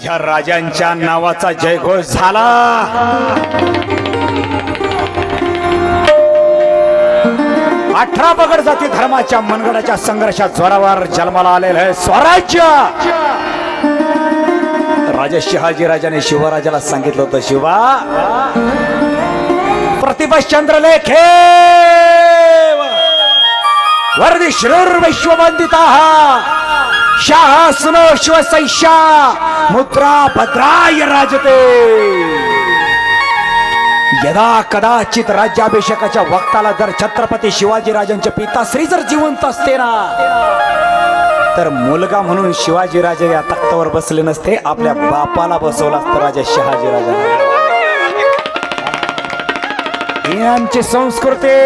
ह्या राजांच्या नावाचा जयघोष झाला. अठरा पगड जाती धर्माच्या मनगडाच्या संघर्षात जोरावर जन्माला आलेलं आहे स्वराज्य. राजा शहाजी राजाने शिवराजाला सांगितलं होतं शिवा प्रतिभश्चंद्र लेखे वर्दी श्रूर विश्ववंदिता आहात सुनो शिवसैषा मुद्रा भद्राय राजते। यदा कदाचित राज्याभिषेकाच्या वक्ताला जर छत्रपती शिवाजीराजांचे पिताश्री जर जिवंत असते ना तर मुलगा म्हणून शिवाजीराजे या तख्तावर बसले नसते आपल्या बापाला बसवला असतं राजा शहाजी ही आमची संस्कृती.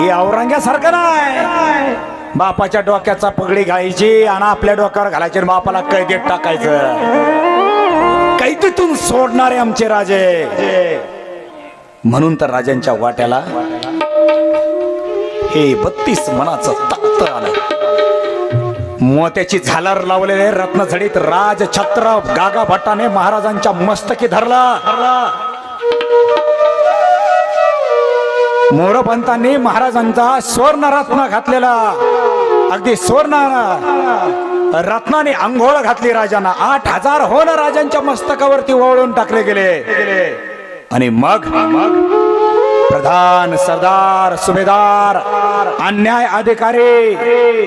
ही औरंग्यासारखं नाही. बापाच्या डोक्याचा पगडी घालायची आणि आपल्या डोक्यावर घालायची आणि बापाला कैदेत टाकायचं. कैदेतून सोडणारे आमचे राजे. म्हणून तर राजांच्या वाट्याला हे बत्तीस मनाचं तख्त आलं. मोत्याची झालर लावलेले रत्नझडीत राज छत्र गागा भट्टाने महाराजांच्या मस्तकी धरला. मोरपंतांनी महाराजांचा स्वर्ण रत्न घातलेला. अगदी स्वर्ण रत्नाने आंघोळ घातली राजांना. आठ हजार होन राजांच्या मस्तकावरती ओळून टाकले गेले. आणि मग प्रधान सरदार सुभेदार अन्याय अधिकारी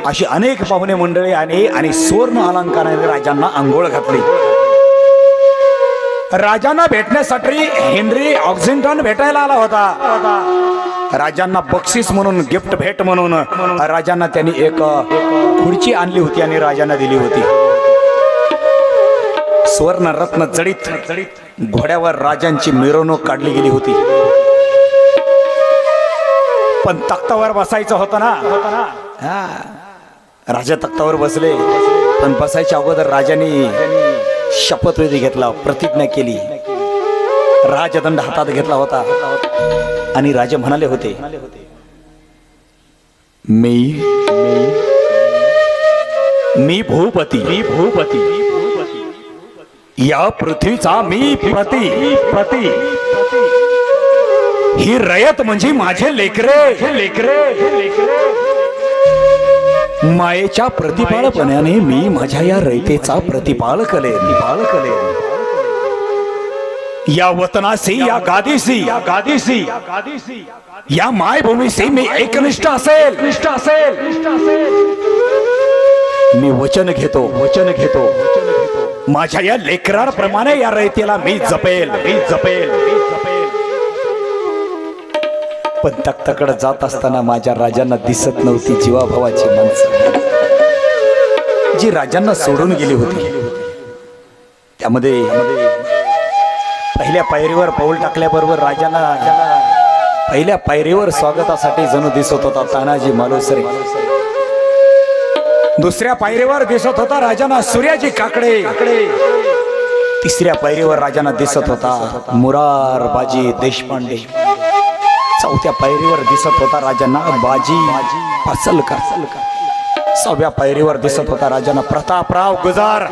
अशी अनेक पाहुणे मंडळी आणि आणि सुवर्ण अलंकाराने राजांना आंघोळ घातली. राजांना भेटण्यासाठी हेनरी ऑक्झिंटन भेटायला आला होता. राजांना बक्षीस म्हणून गिफ्ट भेट म्हणून राजांना त्यांनी एक खुर्ची आणली होती आणि राजांना दिली होती. सुवर्ण रत्न जडीत जडीत घोड्यावर राजांची मिरवणूक काढली गेली होती. पण तख्तावर बसायचं होतं ना. हा. राजा तख्तावर बसले पण बसायच्या अगोदर राजांनी शपथविधी घेतला प्रतिज्ञा केली. राजदंड हातात घेतला होता. आणि राजे म्हणाले होते मी मी भूपती मी भूपती या पृथ्वीचा मी प्रती प्रती ही रयत म्हणजे माझे लेकरे हे लेकरे हे लेकरे मायेच्या प्रतिपाळपणाने मी माझ्या या रयतेचा प्रतिपाल कले निपाळ कले या वतनाशी या गादीशी या गादीशी या गादीशी या मायभूमीशी मी एकनिष्ठ असेल. निष्ठ असेल मी वचन घेतो वचन घेतो वचन घेतो. माझ्या या लेकरांप्रमाणे या रयतेला मी जपेल मी जपेल मी जपेल. पण तख्ताकडे जात असताना माझ्या राजांना दिसत नव्हती जीवाभावाची माणसं. जी राजांना सोडून गेली होती. त्यामध्ये पहिल्या पायरीवर पाऊल टाकल्याबरोबर राजांना पहिल्या पायरीवर स्वागतासाठी जणू दिसत होता तानाजी मालुसरे. दुसऱ्या पायरीवर दिसत होता राजांना सूर्याजी काकडे. तिसऱ्या पायरीवर राजांना दिसत होता मुरार बाजी देशपांडे. चौथ्या पायरीवर दिसत होता राजांना बाजी पासलकर सहाव्या पायरीवर दिसत होता राजांना प्रतापराव गुजार.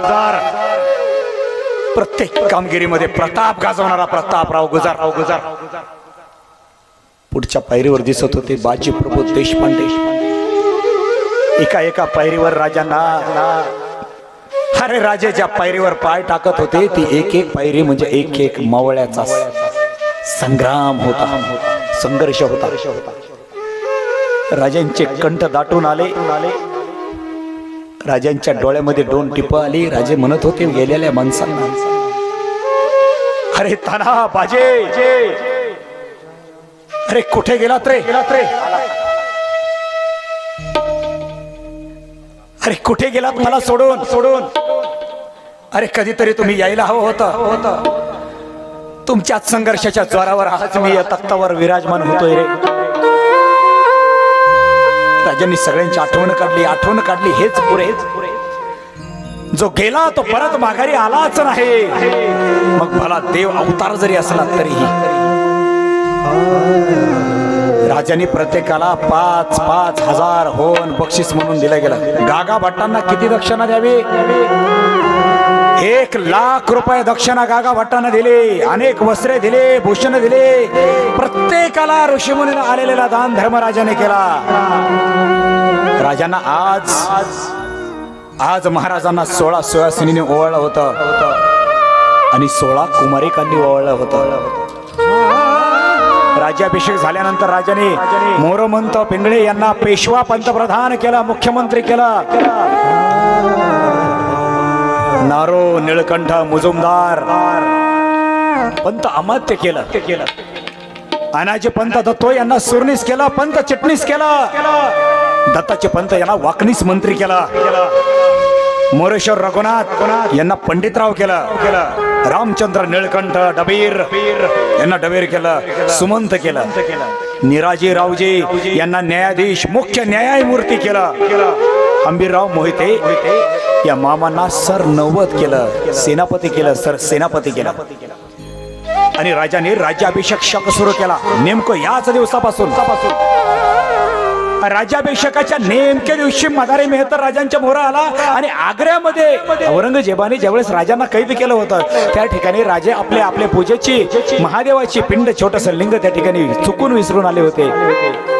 प्रत्येक कामगिरीमध्ये प्रताप गाजवणारा प्रतापराव गुजारराव गुजार. पुढच्या पायरीवर दिसत होते बाजी प्रभू देशपांडे. एका एका पायरीवर राजांना अरे राजे ज्या पायरीवर पाय टाकत होते ती एक एक पायरी म्हणजे एक एक मावळ्याचा संग्राम होता. संघर्ष होता. राजांचे कंठ दाटून आले. राजांच्या डोळ्यामध्ये दोन टिप आली. राजे म्हणत होते गेलेल्या माणसांना. अरे ताना बाजे! अरे कुठे गेलात रे? गेलात रे अरे कुठे गेलात मला सोडून? सोडून अरे कधीतरी तुम्ही यायला हवं होतं होतं. तुमच्याच संघर्षाच्या ज्वारावर आज मी या तख्तावर विराजमान होतोय रे. राजांनी सगळ्यांची आठवण काढली आठवण काढली हेच पुरे. पुरे जो गेला तो परत माघारी आलाच नाही. मग मला देव अवतार जरी असला तरीही. राजांनी प्रत्येकाला पाच पाच हजार होन बक्षीस म्हणून दिलं गेलं. गागा भट्टांना किती दक्षिणा द्यावी? एक लाख रुपये दक्षिणा गागा भट्टानं दिले अनेक वस्त्रे दिले भूषण दिले. प्रत्येकाला ऋषीमुनीनं आलेला दान धर्मराजाने केला. राजांना आज आज महाराजांना सोळा सुहासिनीने ओवाळलं होतं. आणि सोळा कुमारिकांनी ओवाळलं होतं. राज्याभिषेक झाल्यानंतर राजाने मोरमंत पिंगळे यांना पेशवा पंतप्रधान केला मुख्यमंत्री केला. नारो निळकंठ मुजुमदार. पंत अमात्य केलं. केलं अनाजी पंत दत्तो यांना सुरनीस केला पंत चिटणीस केला. दत्ताचे पंत यांना वाकणीस मंत्री केला. मोरेश्वर रघुनाथ यांना पंडितराव केला. रामचंद्र निळकंठ डबीर यांना डबीर केलं. सुमंत केलं. निराजी रावजी यांना न्यायाधीश मुख्य न्यायमूर्ती केला. अंबीरराव मोहिते या मामांना सर नव्वद केलं सेनापती केलं सर सेनापती केलं. आणि राजाने राज्याभिषेक शक सुरू केला. नेमकं याच दिवसापासून. राज्याभिषेकाच्या नेमक्या दिवशी मदारी मेहतर राजांच्या मोहरा आला आणि आग्र्यामध्ये औरंगजेबाने ज्यावेळेस राजांना कैद केलं होतं त्या ठिकाणी राजे आपले आपल्या पूजेची महादेवाची पिंड छोटस लिंग त्या ठिकाणी चुकून विसरून आले होते.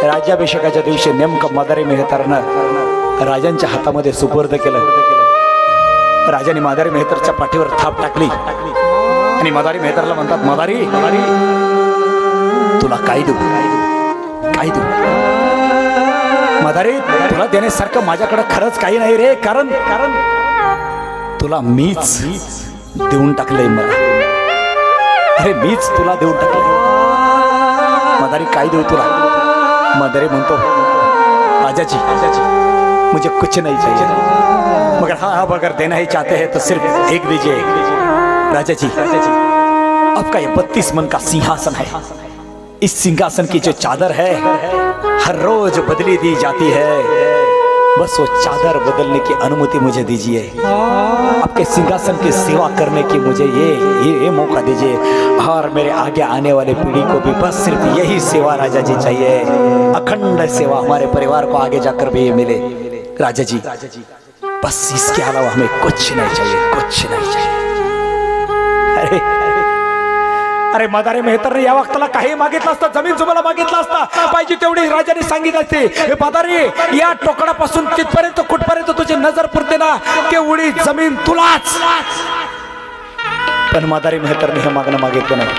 राज्याभिषेकाच्या दिवशी नेमकं मदारी मेहतरनं राजांच्या हातामध्ये सुपूर्द केलं. राजाने मदारी मेहतरच्या पाठीवर थाप टाकली. आणि मदारी मेहतरला म्हणतात मदारी तुला काय देऊ? काय देऊ? मदारी तुला देण्यासारखं माझ्याकडे खरंच काही नाही रे. कारण कारण तुला मीच देऊन टाकलंय मला. अरे मीच तुला देऊन टाकलंय. मदारी काय देऊ तुला? मदारी म्हणतो राजाची मुझे कुछ नहीं चाहिए। मगर हाँ आप अगर देना ही चाहते हैं तो सिर्फ़ एक दीजिए। राजा जी, आपका ये बत्तीस मन का सिंहासन है। इस सिंहासन की जो चादर है, हर रोज बदली दी जाती है। बस वो चादर बदलने की अनुमति मुझे दीजिए। आपके सिंहासन की सेवा करने की मुझे ये ये, ये मौका दीजिए। और मेरे आगे आने वाले पीढ़ी को भी बस सिर्फ़ यही सेवा राजा जी चाहिए। अखंड सेवा हमारे परिवार को आगे जाकर भी ये मिले। राजा जी बस इसके अलावा हमें कुछ नहीं चाहिए कुछ नहीं चाहिए। अरे अरे मदारे मेहतरने या वक्ताला काही मागितलं असतं जमीन तुम्हाला मागितलं असता. पाहिजे तेवढी राजाने सांगितलं असते. हे मदारी या टोकडापासून तिथपर्यंत कुठपर्यंत तुझी नजर पुरते ना केवढी जमीन तुलाच. पण मदारी मेहतरने हे मागणं मागितलं नाही.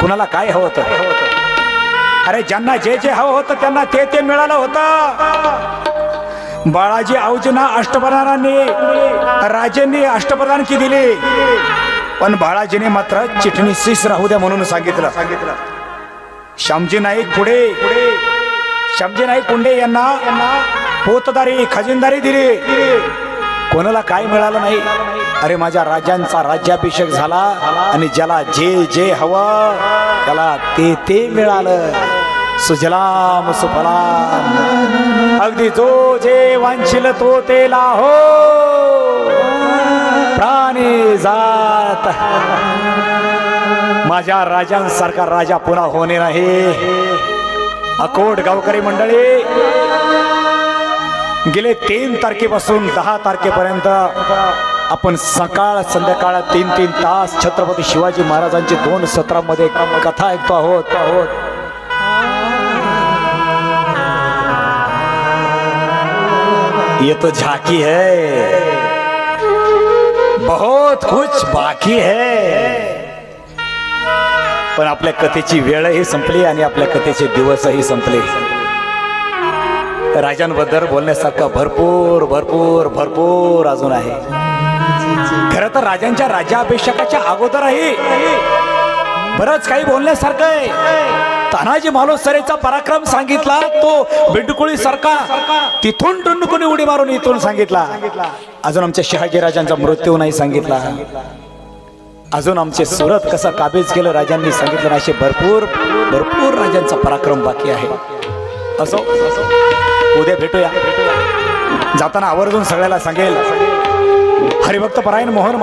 कुणाला काय हवं होतं? अरे ज्यांना जे जे हवं होतं त्यांना ते ते मिळालं होतं. बाळाजी औजींना अष्टप्रधानांनी राजेंनी अष्टप्रधानकी दिली? पण बाळाजीने मात्र चिटणीसीस राहू द्या म्हणून सांगितलं. सांगितलं. श्यामजी नाईक पुढे. श्यामजी नाईक पुंडे यांना पोतदारी खजिनदारी दिली. कोणाला काय मिळालं नाही. अरे माझ्या राजांचा राज्याभिषेक झाला आणि ज्याला जे जे हवं त्याला ते ते मिळालं. सुजलाम सुफलाम. अगदी जो जे वांछिल तो ते लाहो. प्राणी जात. माझ्या राजांसारखा राजा पुन्हा होणे नाही. अकोट गावकरी मंडळी गेले तीन तारखेपासून दहा तारखेपर्यंत आपण सकाळ संध्याकाळ तीन तीन तास छत्रपती शिवाजी महाराजांची दोन सत्रामध्ये कथा ऐकतो आहोत. आहोत ये तो झाकी है. बहुत कुछ बाकी है। पण आपल्या कथेची वेळही संपली आणि आपल्या कथेचे दिवसही संपले. राजांबद्दल बोलण्यासारखं भरपूर भरपूर भरपूर अजून आहे. खर तर राजांच्या राज्याभिषेकाच्या अगोदरही बरंच काही बोलण्यासारखं आहे. तानाजी मालोसरेचा पराक्रम सांगितला तो बिंडकुळी सरका तिथून टुंडकुनी उडी मारून इथून सांगितला. अजून आमच्या शहाजी राजांचा मृत्यू नाही सांगितला. अजून आमचे सुरत कसं काबीज केलं राजांनी सांगितलं असे भरपूर भरपूर राजांचा पराक्रम बाकी आहे. असो उद्या भेटूया. जाताना आवर्जून सगळ्याला सांगेल. हरिभक्त परायण मोहन